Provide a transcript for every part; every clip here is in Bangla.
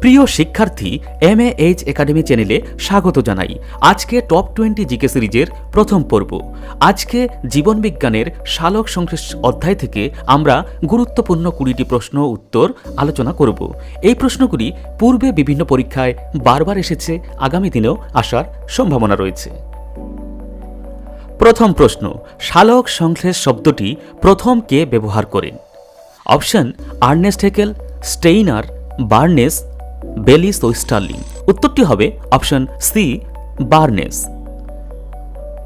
প্রিয় শিক্ষার্থী এম এইচ একাডেমি চ্যানেলে স্বাগত জানাই। আজকে টপ টোয়েন্টি জিকে সিরিজের প্রথম পর্ব। আজকে জীবনবিজ্ঞানের শালক সংশ্লেষ অধ্যায় থেকে আমরা গুরুত্বপূর্ণ কুড়িটি প্রশ্ন উত্তর আলোচনা করব। এই প্রশ্নগুলি পূর্বে বিভিন্ন পরীক্ষায় বারবার এসেছে, আগামী দিনেও আসার সম্ভাবনা রয়েছে। প্রথম প্রশ্ন, শালক সংশ্লেষ শব্দটি প্রথম কে ব্যবহার করেন? Option, Ernst Haeckel, Steiner, Barnes Bayliss ও স্টার্লিং। উত্তরটি হবে অপশন সি, বার্নেস।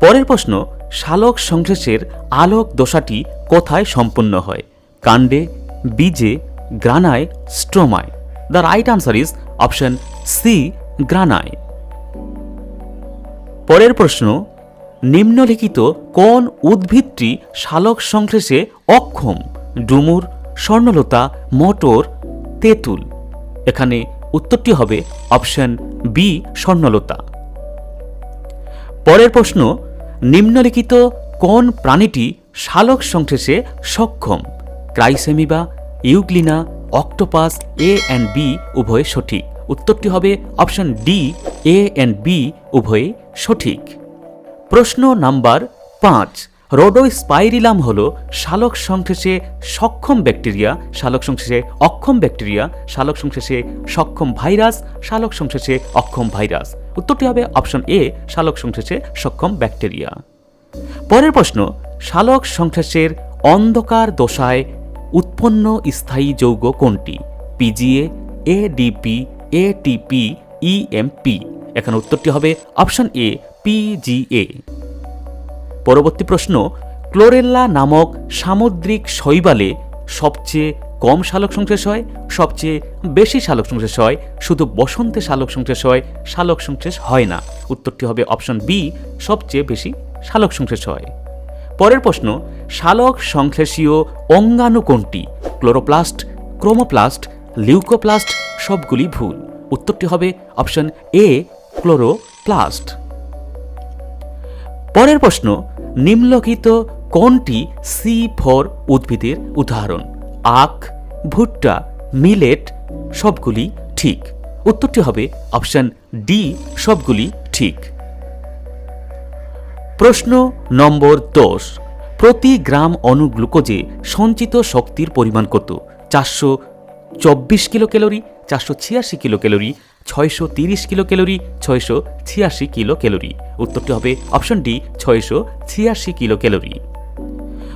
পরের প্রশ্ন, শালক সংশ্লেষের আলোক দশাটি কোথায় সম্পন্ন হয়? কাণ্ডে, বীজে, গ্রানায়, স্ট্রোমায়। The right answer is option C, গ্রানায়। পরের প্রশ্ন, নিম্নলিখিত কোন উদ্ভিদটি শালক সংশ্লেষে অক্ষম? ডুমুর, স্বর্ণলতা, মটর, তেঁতুল। এখানে উত্তরটি হবে অপশন বি, স্বর্ণলতা। পরের প্রশ্ন, নিম্নলিখিত কোন প্রাণীটি শালক সংশ্লেষে সক্ষম? Chrysamoeba Euglena octopus, A and B, উভয়ে সঠিক। উত্তরটি হবে option D, A and B, উভয়ে সঠিক। প্রশ্ন নাম্বার পাঁচ রোডোস্পাইরিলাম হল শালক সংশ্লেষে সক্ষম ব্যাকটেরিয়া, শালক সংশ্লেষে অক্ষম ব্যাকটেরিয়া, শালক সংশ্লেষে সক্ষম ভাইরাস, শালক সংশ্লেষে অক্ষম ভাইরাস। উত্তরটি হবে অপশন এ, শালক সংশ্লেষে সক্ষম ব্যাকটেরিয়া। পরের প্রশ্ন, শালক সংশ্লেষের অন্ধকার দশায় উৎপন্ন স্থায়ী যৌগ কোনটি? পিজিএ এডিপি এটিপি ইএমপি এখানে উত্তরটি হবে অপশন এ পিজিএ পরবর্তী প্রশ্ন ক্লোরেল্লা নামক সামুদ্রিক শৈবালে সবচেয়ে কম শালক সংশ্লেষ হয়, সবচেয়ে বেশি শালক সংশ্লেষ হয়, শুধু বসন্তে শালক সংশ্লেষ হয়, শালক সংশ্লেষ হয় না। উত্তরটি হবে অপশন বি, সবচেয়ে বেশি শালক সংশ্লেষ হয়। পরের প্রশ্ন, শালক সংশ্লেষীয় অঙ্গাণু কোনটি? ক্লোরোপ্লাস্ট, ক্রোমোপ্লাস্ট, লিউকোপ্লাস্ট, সবগুলি ভুল। উত্তরটি হবে অপশন এ, ক্লোরোপ্লাস্ট। পরের প্রশ্ন, নিম্নলিখিত কোনটি সি ফর উদ্ভিদের উদাহরণ? আখ, ভুট্টা, মিলেট, সবগুলি ঠিক। উত্তরটি হবে অপশন ডি, সবগুলি ঠিক। প্রশ্ন নম্বর দশ, প্রতি গ্রাম অনুগ্লুকোজে সঞ্চিত শক্তির পরিমাণ কত? চারশো চব্বিশ কিলো ক্যালোরি চারশো ছিয়াশি কিলো ক্যালোরি ছয়শো তিরিশ কিলো ক্যালোরি ছয়শো ছিয়াশি কিলো ক্যালোরি উত্তরটি হবে অপশন ডি, ছয়শো ছিয়াশি কিলো ক্যালোরি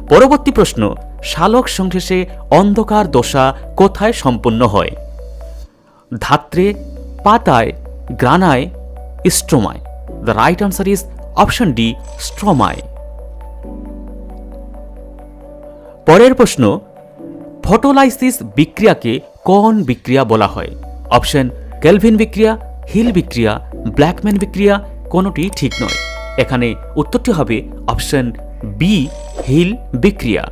পরবর্তী প্রশ্ন, শালক সংশ্লেষে অন্ধকার দশা কোথায় সম্পন্ন হয়? ধাত্রে, পাতায়, গ্রানায়, স্ট্রোমায়। The right answer is option D, স্ট্রোমায়। পরের প্রশ্ন, ফটোলাইসিস বিক্রিয়াকে কোন বিক্রিয়া বলা হয়। অপশন ক্যালভিন বিক্রিয়া হিল বিক্রিয়া ব্ল্যাকম্যান বিক্রিয়া কোনোটি ঠিক নয়। এখানে উত্তরটি হবে অপশন বি হিল বিক্রিয়া।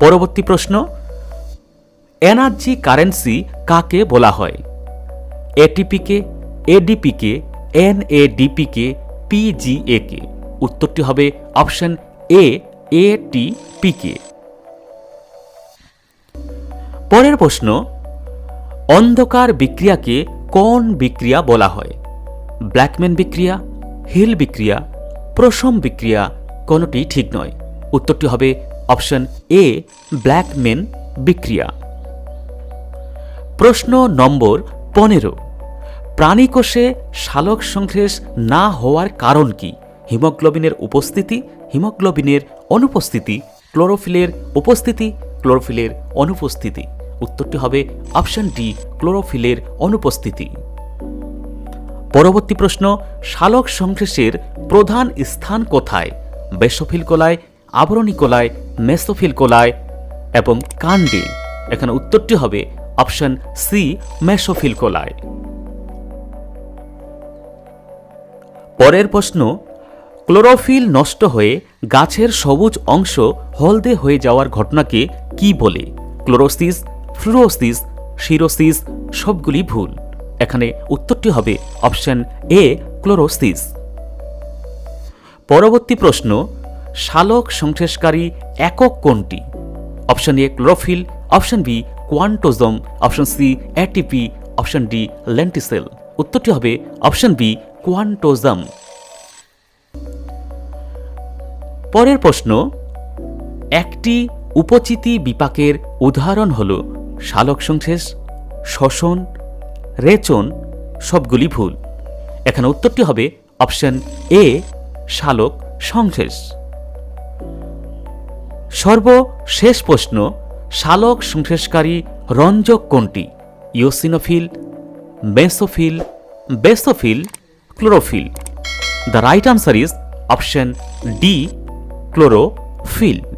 পরবর্তী প্রশ্ন এনার্জি কারেন্সি কাকে বলা হয়? এটিপিকে এডিপিকে এনএডিপিকে পিজিএকে উত্তরটি হবে অপশন এ এটিপিকে পরের প্রশ্ন, অন্ধকার বিক্রিয়াকে কোন বিক্রিয়া বলা হয়? ব্ল্যাকম্যান বিক্রিয়া, হিল বিক্রিয়া প্রশম বিক্রিয়া, কোনোটি ঠিক নয়। উত্তরটি হবে অপশন এ, ব্ল্যাকমেন বিক্রিয়া। প্রশ্ন নম্বর পনেরো, প্রাণীকোষে শালক সংশ্লেষ না হওয়ার কারণ কি? হিমোগ্লোবিনের উপস্থিতি, হিমোগ্লোবিনের অনুপস্থিতি, ক্লোরোফিলের উপস্থিতি, ক্লোরোফিলের অনুপস্থিতি। উত্তরটি হবে অপশন ডি, ক্লোরোফিলের অনুপস্থিতি। পরবর্তী প্রশ্ন, শালক সংশ্লেষের প্রধান স্থান কোথায়? বেসোফিল কোলায়, আবরণী কোলায়, মেসোফিল কোলায় এবং কাণ্ডে এখানে উত্তরটি হবে অপশন সি, মেসোফিল কোলায়। পরের প্রশ্ন, ক্লোরোফিল নষ্ট হয়ে গাছের সবুজ অংশ হলদে হয়ে যাওয়ার ঘটনাকে কি বলে? ক্লোরোসিস ফ্লুরোসিস সিরোসিস সবগুলি ভুল। এখানে উত্তরটি হবে অপশন এ, ক্লোরোসিস। পরবর্তী প্রশ্ন, শালক সংশ্লেষকারী একক কোনটি? Option A, chlorophyll, option B, quantasome, option C ATP option D lenticel উত্তরটি হবে অপশন বি, কোয়ান্টোজম। পরের প্রশ্ন, একটি উপচিতি বিপাকের উদাহরণ হল শালক সংশ্লেষ, শ্বসন, রেচন সবগুলি ভুল। এখানে উত্তরটি হবে অপশন এ, শালক সংশ্লেষ। সর্বশেষ প্রশ্ন, শালক সংশ্লেষকারী রঞ্জক কোনটি? Eosinophil mesophyll, basophil, chlorophyll. The right answer is option D, chlorophyll.